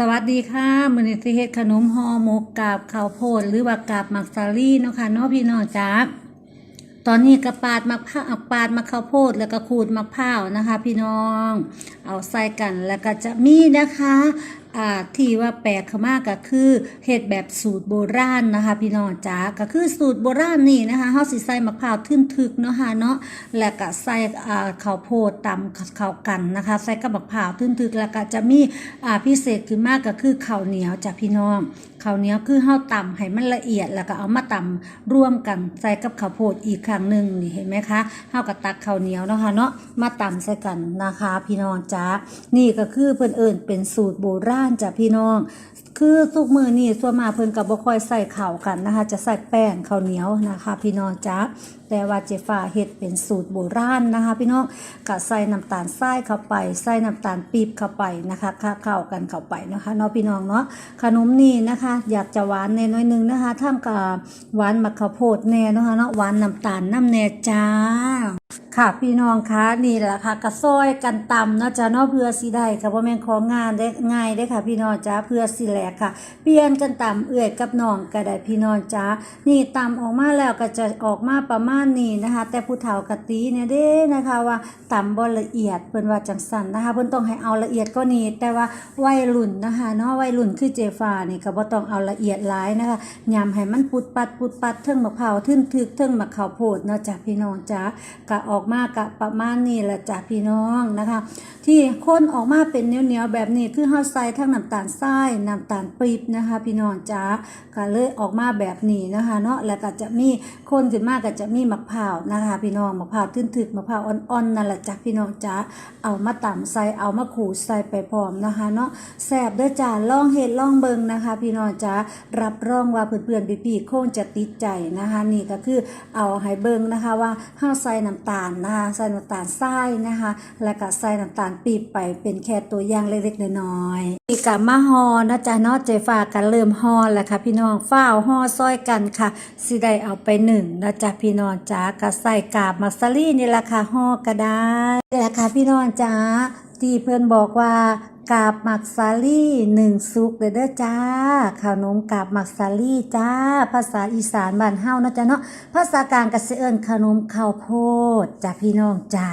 สวัสดีค่ะมือนี้สิเฮ็ดขนมห่อหมกกาบข้าวโพดหรือว่ากาบมักสาลี่เนาะค่ะเนาะพี่น้องจ้าตอนนี้กระปาดมักผ้าปาดมะข้าวโพดแล้วก็ขูดมะพร้าวนะคะ พี่น้อง เอาใส่กันแล้วก็จะมีนะคะ ที่ว่าแปลกขมากก็คือเฮ็ดแบบสูตรโบราณนะคะ พี่น้องจ้าก็คือสูตรโบราณนี่นะคะเฮาสิใส่มะพร้าวทึ่นทึกเนาะค่ะเนาะแล้วก็ใส่อ่าข้าวโพดตำข้าวกันนะคะ ใส่กับมะพร้าวทึ่นทึกแล้วก็จะมีอ่าพิเศษขึ้นมากก็คือข้าวเหนียวจ้ะพี่น้องข้าวเหนียวคือเฮาตำให้มันละเอียด แล้วก็เอามาตำร่วมกันใส่กับข้าวโพดอีกครั้งหนึ่งนี่เห็นไหมคะเฮาก็ตักข้าวเหนียวเนาะค่ะเนาะมาตำใส่กันนะคะ พี่น้องจ้านี่ก็คือเพิ่นเอิ้นเป็นสูตรโบราณานจ้ะพี่น้องคือทุกมือนี่ส่วนมากเพิ่นก็บ่ค่อยใส่ข้าวกันนะคะ จะใส่แป้งข้าวเหนียวนะคะ พี่น้องจ้าแต่ว่าเจฟ้าเฮ็ดเป็นสูตรโบราณนะคะ พี่น้องก็ใส่น้ำตาลทรายเข้าไปใส่น้ำตาลปี๊บเข้าไปนะคะค่าเข้ากันเข้าไปนะคะเนาะพี่น้องเนาะขนมนี่นะคะ อยากจะหวานแน่น้อยนึงนะคะท่ามกับหวานมะขาวโพดแน่นะคะเนาะหวานน้ำตาลน้ำแน่จ้าค่ะพี่น้องคะนี่แหละค่ะกระซอยกันตำเนาะจ้าเนาะเพื่อสิได้ค่ะว่าแม่นของงานได้ง่ายได้ค่ะ พี่น้องจ้าเพื่อสิแหลกค่ะ เปลี่ยนกันตำเอื่อยกับน้องก็ได้พี่น้องจ้านี่ตำออกมาแล้วก็จะออกมาประมาณนี้นะคะ แต่ผู้เฒ่ากะตีเนี่ยเด้นะคะว่าตำบ่ละเอียดเพิ่นว่าจังสันนะคะเพิ่นต้องให้เอาละเอียดก็นี้แต่ว่าวัยรุ่นนะคะเนาะวัยรุ่นคือเจฟ้านี่ก็บ่ต้องเอาละเอียดหลายนะคะยำให้มันปุดปัดปุดปัดเทิงมะพร้าวทึ่นทึกเทิงมะข้าวโพดเนาะจ้าพี่น้องจ้ากะออกมากะประมาณนี้แหละจ้าพี่น้องนะคะ ที่ข้นออกมาเป็นเหนียวๆแบบนี้คือเฮาใส่ทั้งน้ำตาลทรายน้ำตาลปีบนะคะ พี่น้องจ้าก็เลยออกมาแบบนี้นะคะเนาะแล้วก็จะมีคนขึ้นมากก็จะมีมะพร้าวนะคะ พี่น้องมะพร้าวทึ่นทึกมะพร้าวอ่อนๆนั่นแหละจ้าพี่น้องจ้าเอามาตำใส่เอามาขูดใส่ไปพร้อมนะคะเนาะแซ่บเด้อจ้าล่องเฮ็ดล่องเบิงนะคะ พี่น้องจ้ารับรองว่าเพื่อนๆพี่ๆคงจะติดใจนะคะนี่ก็คือเอาให้เบิงนะคะว่าเฮาใส่น้ำตาลนะคะใส่น้ำตาลทรายนะคะแล้วก็ใส่น้ำตาลปีบไปเป็นแค่ตัวอย่างเล็กๆน้อยๆอีกกับมาฮอนะจ๊ะเนาะเจฟ้ากันเริ่มฮอแล้วค่ะพี่น้องฝ้าวฮอซอยกันค่ะสิได้เอาไปหนึ่งนะจ๊ะพี่น้องจ้าก็ใส่กาบมักซารี่นี่แหละค่ะฮอก็ได้นี่แหละค่ะพี่น้องจ้าที่เพื่อนบอกว่ากาบหมักซาลี่หนึ่งซุกเด้อจ้าขนมกาบหมักซาลี่จ้า ภาษาอีสานบ้านเฮานะจ๊ะเนาะภาษากลางก็สิเอิ้นขนมข้าวโพดจ้าพี่น้องจ้า